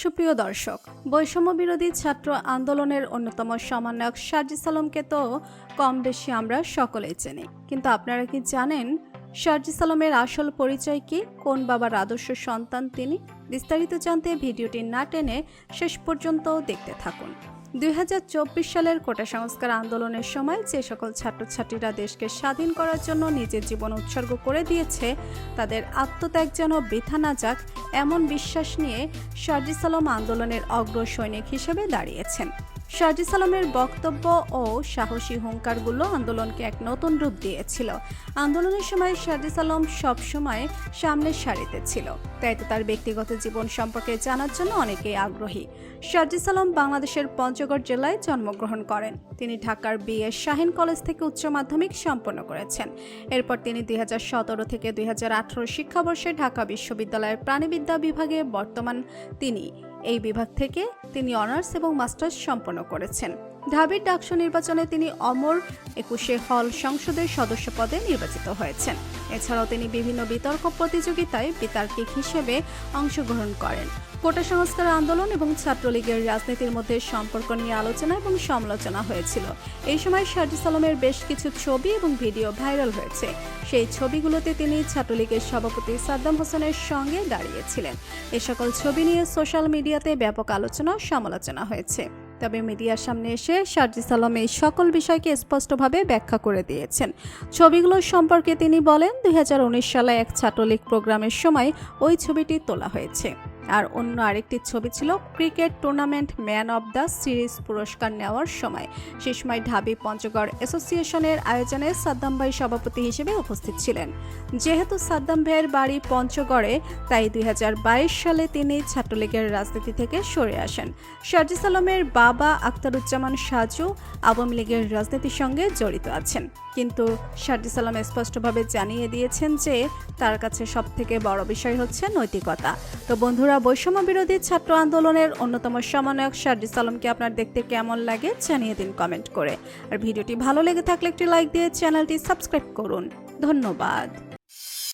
সুপ্রিয় দর্শক বৈষম্য বিরোধী ছাত্র আন্দোলনের অন্যতম সমন্বয়ক সাজিস আলমকে তো কম বেশি আমরা সকলেই চিনি। কিন্তু আপনারা কি জানেন সার্জিস আলমের আসল পরিচয় কি? কোন বাবার আদর্শ সন্তান তিনি? বিস্তারিত জানতে ভিডিওটি না টেনে শেষ পর্যন্ত দেখতে থাকুন। দুই হাজার চব্বিশ সালের কোটা সংস্কার আন্দোলনের সময় যে সকল ছাত্রছাত্রীরা দেশকে স্বাধীন করার জন্য নিজের জীবন উৎসর্গ করে দিয়েছে, তাদের আত্মত্যাগ যেন বৃথা না যাক, এমন বিশ্বাস নিয়ে সার্জিসালম আন্দোলনের অগ্র সৈনিক হিসেবে দাঁড়িয়েছেন। শারজিস সালামের বক্তব্য ও সাহসী হুঙ্কারগুলো আন্দোলনকে এক নতুন রূপ দিয়েছিল। আন্দোলনের সময় শারজিস আলম সবসময় সামনের সারিতে ছিল। তাই তো তার ব্যক্তিগত জীবন সম্পর্কে জানার জন্য অনেকেই আগ্রহী। শারজিস আলম বাংলাদেশের পঞ্চগড় জেলায় জন্মগ্রহণ করেন। তিনি ঢাকার বিএ শাহিন কলেজ থেকে উচ্চ মাধ্যমিক সম্পন্ন করেছেন। এরপর তিনি দুই হাজার সতেরো থেকে দুই হাজার আঠারো শিক্ষাবর্ষে ঢাকা বিশ্ববিদ্যালয়ের প্রাণীবিদ্যা বিভাগে বর্তমান তিনি। এই বিভাগ থেকে তিনি অনার্স এবং মাস্টার্স সম্পন্ন করেছেন। ঢাবির ডাকসু নির্বাচনে তিনি অমর একুশে হল সংসদের সদস্য পদে নির্বাচিত হয়েছেন। এছাড়াও তিনি বিভিন্ন বিতর্ক প্রতিযোগিতায় বিতার্কিক হিসেবে অংশগ্রহণ করেন। কোটা সংস্কার আন্দোলন এবং ছাত্রলীগের রাজনীতির মধ্যে সম্পর্ক নিয়ে আলোচনা এবং সমালোচনা হয়েছিল। এই সময় শারজিস আলমের বেশ কিছু ছবি এবং ভিডিও ভাইরাল হয়েছে। সেই ছবিগুলোতে তিনি ছাত্রলীগের সভাপতি সাদ্দাম হোসেনের সঙ্গে দাঁড়িয়েছিলেন। এ সকল ছবি নিয়ে সোশ্যাল মিডিয়াতে ব্যাপক আলোচনা সমালোচনা হয়েছে। তবে মিডিয়ার সামনে এসে শারজি সালাম এই সকল বিষয়কে স্পষ্টভাবে ব্যাখ্যা করে দিয়েছেন। ছবিগুলো সম্পর্কে তিনি বলেন, দুই হাজার উনিশ সালে এক ছাত্রলীগ প্রোগ্রামের সময় ওই ছবিটি তোলা হয়েছে। আর অন্য আরেকটি ছবি ছিল cricket tournament man of the series পুরস্কার নেওয়ার সময়। সে সময় ঢাবি পঞ্চগড় অ্যাসোসিয়েশনের আয়োজনে সাদ্দাম ভাই সভাপতি হিসেবে উপস্থিত ছিলেন। যেহেতু সাদ্দাম ভাইয়ের বাড়ি পঞ্চগড়ে, তাই দুই হাজার বাইশ সালে তিনি ছাত্রলীগের রাজনীতি থেকে সরে আসেন। শারজিস আলমের বাবা আখতারুজ্জামান সাজু আওয়ামী লীগের রাজনীতির সঙ্গে জড়িত আছেন। কিন্তু শারজিস আলম স্পষ্টভাবে জানিয়ে দিয়েছেন যে তার কাছে সবথেকে বড় বিষয় হচ্ছে নৈতিকতা। তো বন্ধুরা বৈষম্য বিরোধী ছাত্র আন্দোলনের অন্যতম সমন্বয়ক শারজিস আলমকে আপনার দেখতে কেমন লাগে জানিয়ে দিন কমেন্ট করে। আর ভিডিওটি ভালো লেগে থাকলে একটি লাইক দিয়ে চ্যানেলটি সাবস্ক্রাইব করুন। ধন্যবাদ।